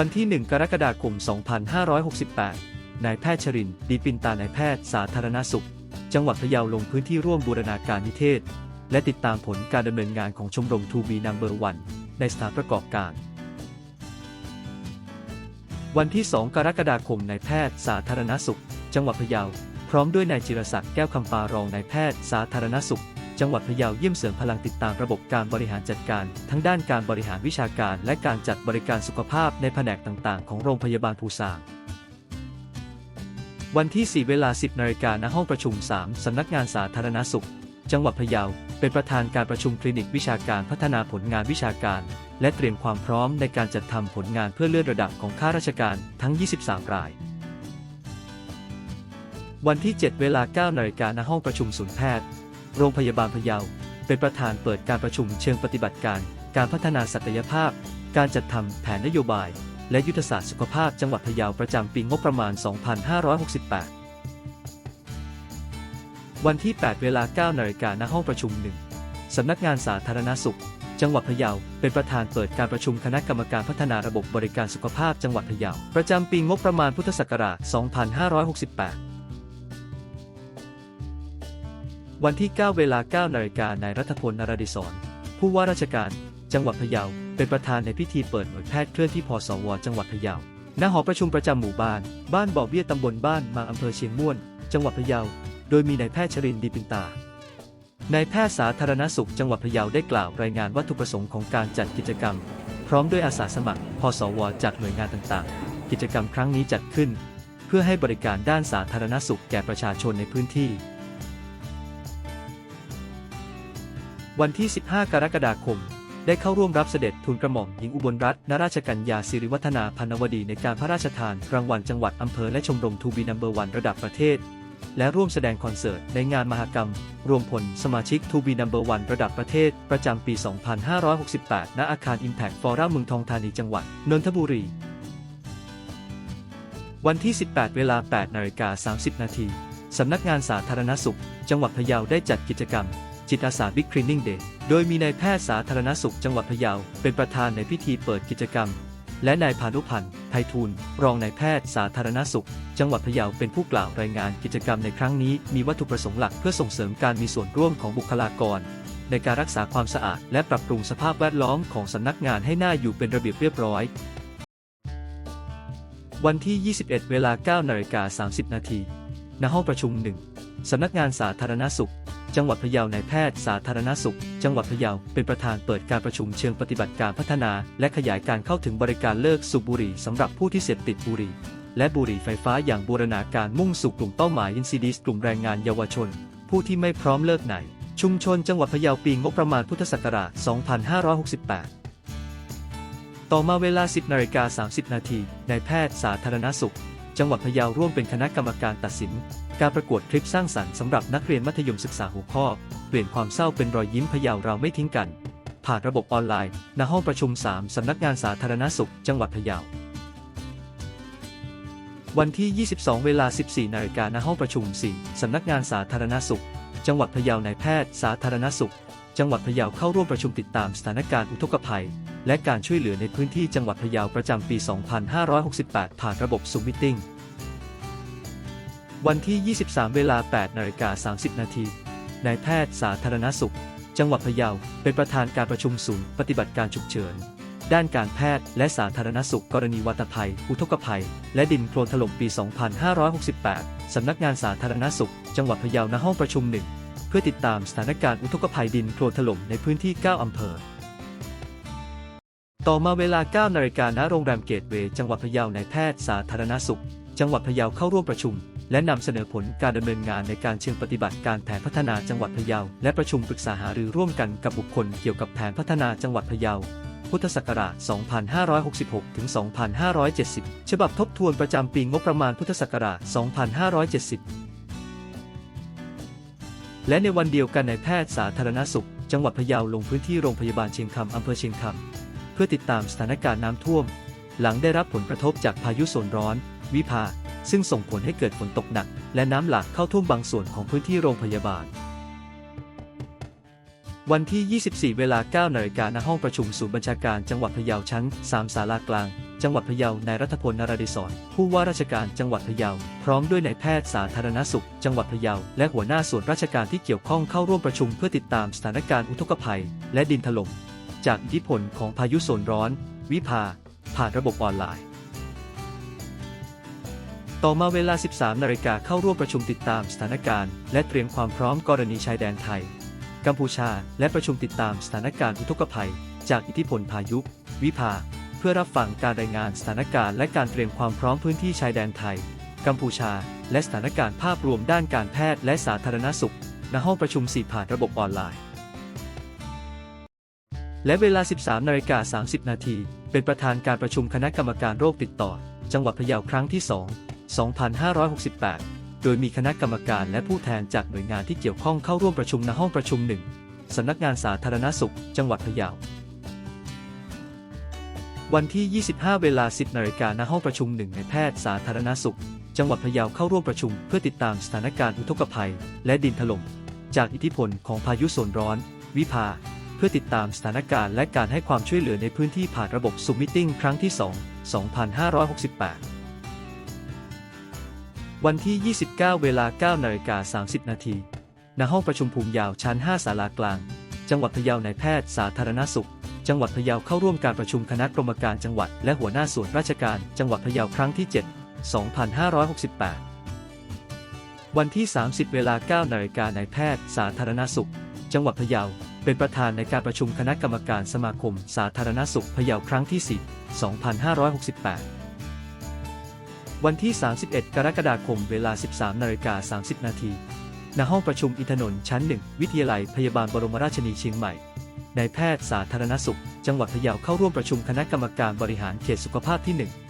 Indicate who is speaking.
Speaker 1: วันที่ 1 กรกฎาคม 2568 นายแพทย์ชริน ดีปินตานายแพทย์สาธารณสุข จังหวัดพะเยาลงพื้นที่ร่วมบูรณาการนิเทศ และติดตามผลการดำเนินงานของชมรมทูบีนัมเบอร์วันในสถานประกอบการ วันที่ 2 กรกฎาคมนายแพทย์สาธารณสุข จังหวัดพะเยา พร้อมด้วยนายจิรศักดิ์แก้วคำปารองนายแพทย์สาธารณสุข จังหวัดพะเยาเยี่ยมเสริมพลังติดตามระบบการบริหารจัดการ ทั้งด้านการบริหารวิชาการ และการจัดบริการสุขภาพในแผนกต่างๆ ของโรงพยาบาลภูซางวันที่ 4 เวลา 10 นาฬิกาณห้องประชุม 3 สำนักงานสาธารณสุข จังหวัดพะเยา เป็นประธานการประชุมคลินิกวิชาการพัฒนาผลงานวิชาการ และเตรียมความพร้อมในการจัดทำผลงานเพื่อเลื่อนระดับของข้าราชการทั้ง 23 ราย วันที่ 7 เวลา 9 นาฬิกาณห้องประชุมศูนย์แพทย์ โรงพยาบาลพะเยา เป็นประธานเปิดการประชุมเชิงปฏิบัติการ การพัฒนาศักยภาพ การจัดทำแผนนโยบาย และยุทธศาสตร์สุขภาพจังหวัดพะเยาประจำปีงบประมาณ 2568 วันที่ 8 เวลา 9 นาฬิกาณห้องประชุมหนึ่งสำนักงานสาธารณสุข จังหวัดพะเยา เป็นประธานเปิดการประชุมคณะกรรมการพัฒนาระบบบริการสุขภาพจังหวัดพะเยา ประจำปีงบประมาณพุทธศักราช 2568 วันที่ 9 เวลา 9 นาฬิกานายรัฐพลนรดิศรผู้ว่าราชการ จังหวัดพะเยา เป็นประธานในพิธีเปิดหน่วยแพทย์เคลื่อนที่พสว จังหวัดพะเยา ณ หอประชุมประจำหมู่บ้าน บ้านบ่อเบี้ยตำบลบ้านมาอำเภอเชียงม่วน จังหวัดพะเยา โดยมีนายแพทย์ชรินดีปินตา นายแพทย์สาธารณสุข จังหวัดพะเยาได้กล่าวรายงานวัตถุประสงค์ของการจัดกิจกรรม พร้อมด้วยอาสาสมัคร พสว จากหน่วยงานต่างๆ กิจกรรมครั้งนี้จัดขึ้น เพื่อให้บริการด้านสาธารณสุขแก่ประชาชนในพื้นที่ วันที่ 15 กรกฎาคม ได้เข้าร่วมรับเสด็จทูลกระหม่อมหญิงอุบลรัตนราชกัญญาสิริวัฒนาพันวดีในการพระราชทานรางวัลจังหวัดอำเภอและชมรมทูบีนัมเบอร์วันระดับประเทศ และร่วมแสดงคอนเสิร์ตในงานมหกรรม รวมพลสมาชิกทูบีนัมเบอร์วันระดับประเทศ ประจำปี 2568 ณ อาคาร Impact Forum เมืองทองธานีจังหวัดนนทบุรีวันที่ 18 เวลา 8 นาฬิกา 30 นาที สำนักงานสาธารณสุข จังหวัดพะเยาได้จัดกิจกรรม จิตอาสาบิ๊กคลีนนิ่งเดย์โดยมีนายแพทย์สาธารณสุขจังหวัดพะเยา เป็นประธานในพิธีเปิดกิจกรรม และนายพานุพันธ์ไพฑูรย์รองนายแพทย์สาธารณสุข จังหวัดพะเยาเป็นผู้กล่าวรายงานกิจกรรมในครั้งนี้มีวัตถุประสงค์หลักเพื่อส่งเสริมการมีส่วนร่วมของบุคลากร ในการรักษาความสะอาด และปรับปรุงสภาพแวดล้อมของสำนักงานให้หน่าอยู่เป็นระเบียบเรียบร้อย วันที่ 21 เวลา9นาฬิกา30 นาทีณห้องประชุม 1สำนักงานสาธารณสุข จังหวัดพะเยานายแพทย์สาธารณสุข จังหวัดพะเยาเป็นประธานเปิดการประชุมเชิงปฏิบัติการพัฒนา และขยายการเข้าถึงบริการเลิกสูบบุหรี่สำหรับผู้ที่เสพติดบุหรี่ และบุหรี่ไฟฟ้าอย่างบูรณาการมุ่งสู่กลุ่มเป้าหมายอินซีดีสกลุ่มแรงงานเยาวชน ผู้ที่ไม่พร้อมเลิกไหน ชุมชนจังหวัดพะเยาปีงบประมาณพุทธศักราช 2568ต่อมาเวลา 10นาฬิกา30 นาทีนายแพทย์สาธารณสุข จังหวัดพะเยาร่วมเป็นคณะกรรมการตัดสิน การประกวดคลิปสร้างสรรค์สำหรับนักเรียนมัธยมศึกษาหัวข้อ เปลี่ยนความเศร้าเป็นรอยยิ้มพะเยาเราไม่ทิ้งกัน ผ่านระบบออนไลน์ณห้องประชุม 3 สำนักงานสาธารณสุข จังหวัดพะเยาวันที่ 22 เวลา 14 นาฬิกาณห้องประชุม 4 สำนักงานสาธารณสุข จังหวัดพะเยานายแพทย์ สาธารณสุข จังหวัดพะเยาเข้าร่วมประชุมติดตามสถานการณ์อุทกภัย และการช่วยเหลือในพื้นที่จังหวัดพะเยาประจำปี 2568 ผ่านระบบซูมมิติ้งวันที่ 23 เวลา 8นาฬิกา30 นาทีนายแพทย์สาธารณสุข จังหวัดพะเยา เป็นประธานการประชุมศูนย์ปฏิบัติการฉุกเฉิน ด้านการแพทย์และสาธารณสุขกรณีวัตภัย อุทกภัย และดินโคลนถล่มปี 2568 สำนักงานสาธารณสุข จังหวัดพะเยาณห้องประชุมหนึ่งเพื่อติดตามสถานการณ์อุทกภัยดินโคลนถล่มในพื้นที่ 9 อำเภอ ต่อมาเวลา 9 นาฬิกาณโรงแรมเกตเวย์จังหวัดพะเยานายแพทย์สาธารณสุข จังหวัดพะเยาเข้าร่วมประชุม และนำเสนอผลการดำเนินงานในการเชิงปฏิบัติการแผนพัฒนาจังหวัดพะเยา และประชุมปรึกษาหารือร่วมกันกับบุคคลเกี่ยวกับแผนพัฒนาจังหวัดพะเยา พุทธศักราช 2566 ถึง 2570 ฉบับทบทวนประจำปีงบประมาณพุทธศักราช 2570 และในวันเดียวกันนายแพทย์สาธารณสุข จังหวัดพะเยาลงพื้นที่โรงพยาบาลเชียงคำอำเภอเชียงคำ เพื่อติดตามสถานการณ์น้ำท่วม หลังได้รับผลกระทบจากพายุโซนร้อน วิภา ซึ่งส่งผลให้เกิดฝนตกหนัก และน้ำหลากเข้าท่วมบางส่วนของพื้นที่โรงพยาบาล วันที่ 24 เวลา 9 นาฬิกาณห้องประชุมศูนย์บัญชาการจังหวัดพะเยาชั้น 3 ศาลากลาง จังหวัดพะเยานายรัฐพลนราธิศรผู้ว่าราชการจังหวัดพะเยา พร้อมด้วยนายแพทย์สาธารณสุข จังหวัดพะเยา และหัวหน้าส่วนราชการที่เกี่ยวข้องเข้าร่วมประชุมเพื่อติดตามสถานการณ์อุทกภัย และดินถล่ม จากอิทธิพลของพายุโซนร้อน วิภา ผ่านระบบออนไลน์ ต่อมาเวลา 13 นาฬิกาเข้าร่วมประชุมติดตามสถานการณ์ และเตรียมความพร้อมกรณีชายแดนไทย กัมพูชา และประชุมติดตามสถานการณ์อุทกภัย จากอิทธิพลพายุ วิภา เพื่อรับฟังการรายงานสถานการณ์และการเตรียมความพร้อมพื้นที่ชายแดนไทย กัมพูชา และสถานการณ์ภาพรวมด้านการแพทย์และสาธารณสุขณห้องประชุม4ผ่านระบบออนไลน์ และเวลา 13นาฬิกา30 นาที เป็นประธานการประชุมคณะกรรมการโรคติดต่อ จังหวัดพะเยาครั้งที่ 2 2568 โดยมีคณะกรรมการและผู้แทนจากหน่วยงานที่เกี่ยวข้องเข้าร่วมประชุมณห้องประชุม1สำนักงานสาธารณสุข จังหวัดพะเยา วันที่ 25 เวลา 10นาฬิกาณห้องประชุมหนึ่งในแพทย์สาธารณสุข จังหวัดพะเยาเข้าร่วมประชุม เพื่อติดตามสถานการณ์อุทกภัย และดินถล่ม จากอิทธิพลของพายุโซนร้อน วิภา เพื่อติดตามสถานการณ์และการให้ความช่วยเหลือในพื้นที่ผ่านระบบซูมมิ่งครั้งที่ 2 2568 วันที่ 29 เวลา9นาฬิกา30 นาทีณห้องประชุมภูมิยาวชั้น 5 ศาลากลาง จังหวัดพะเยานายแพทย์สาธารณสุข จังหวัดพะเยาเข้าร่วมการประชุมคณะกรรมการจังหวัดและหัวหน้าส่วนราชการจังหวัดพะเยาครั้งที่ 7 2568 วันที่ 30 เวลา9นาฬิกานายแพทย์สาธารณสุข จังหวัดพะเยา เป็นประธานในการประชุมคณะกรรมการสมาคม สาธารณสุขพะเยาครั้งที่ 10 2568 วันที่ 31 กรกฎาคมเวลา 13นาฬิกา30 นาที ณ ห้องประชุมอินทนนท์ชั้น 1 วิทยาลัยพยาบาลบรมราชชนีเชียงใหม่ นายแพทย์สาธารณสุข จังหวัดพะเยาเข้าร่วมประชุมคณะกรรมการบริหารเขตสุขภาพที่ 1